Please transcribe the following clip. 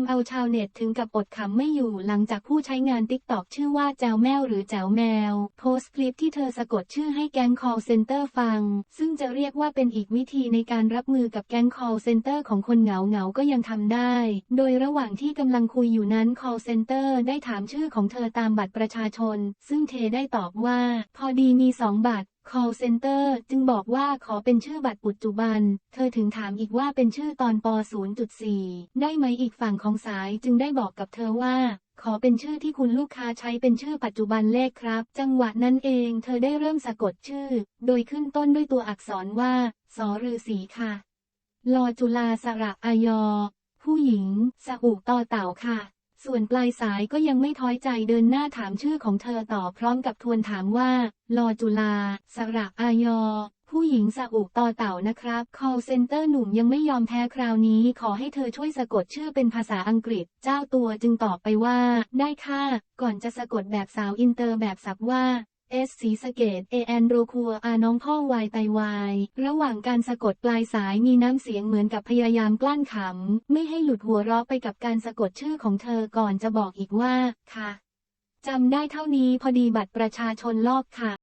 ำเอาชาวเน็ตถึงกับอดขำไม่อยู่หลังจากผู้ใช้งานติ๊กตอกชื่อว่าแจวแมวหรือแจวแมว โพสต์คลิปที่เธอสะกดชื่อให้แก๊ง call center ฟัง ซึ่งจะเรียกว่าเป็นอีกวิธีในการรับมือกับแก๊ง call center ของคนเหงาเหงาๆก็ยังทำได้ โดยระหว่างที่กำลังคุยอยู่นั้น call center ได้ถามชื่อของเธอตามบัตรประชาชน ซึ่งเทได้ตอบว่า พอดีมีสองบัตร call center จึงบอกว่าขอเป็นชื่อบัตรปัจจุบัน เธอถึงถามอีกว่าเป็นชื่อตอนป 0.4 ได้ไหมอีกฝั่งของสายจึงได้บอกกับเธอว่า ขอเป็นชื่อที่คุณลูกค้าใช้เป็นชื่อปัจจุบันเลขครับ จังหวะนั้นเองเธอได้เริ่มสะกดชื่อ โดยขึ้นต้นด้วยตัวอักษรว่า สอฤาษีค่ะ ลอจุลาสระอายอ ผู้หญิง สอุต่อเต่าค่ะ ส่วนปลายสายก็ยังไม่ท้อยใจเดินหน้าถามชื่อของเธอต่อพร้อมกับทวนถามว่า ลอจุลา สระอายอ ผู้หญิงสะอุต่อเต่านะครับ call center หนุ่มยังไม่ยอมแพ้คราวนี้ ขอให้เธอช่วยสะกดชื่อเป็นภาษาอังกฤษ เจ้าตัวจึงตอบไปว่า ได้ค่ะ ก่อนจะสะกดแบบสาวอินเตอร์แบบสับว่า เอสสีสะเกตเอแอนโรคัวอาน้องพ่อวายไตวาย ระหว่างการสะกดปลายสายมีน้ำเสียงเหมือนกับพยายามกลั้นขำ ไม่ให้หลุดหัวเราะไปกับการสะกดชื่อของเธอก่อนจะบอกอีกว่า ค่ะ จำได้เท่านี้พอดีบัตรประชาชนลอกค่ะ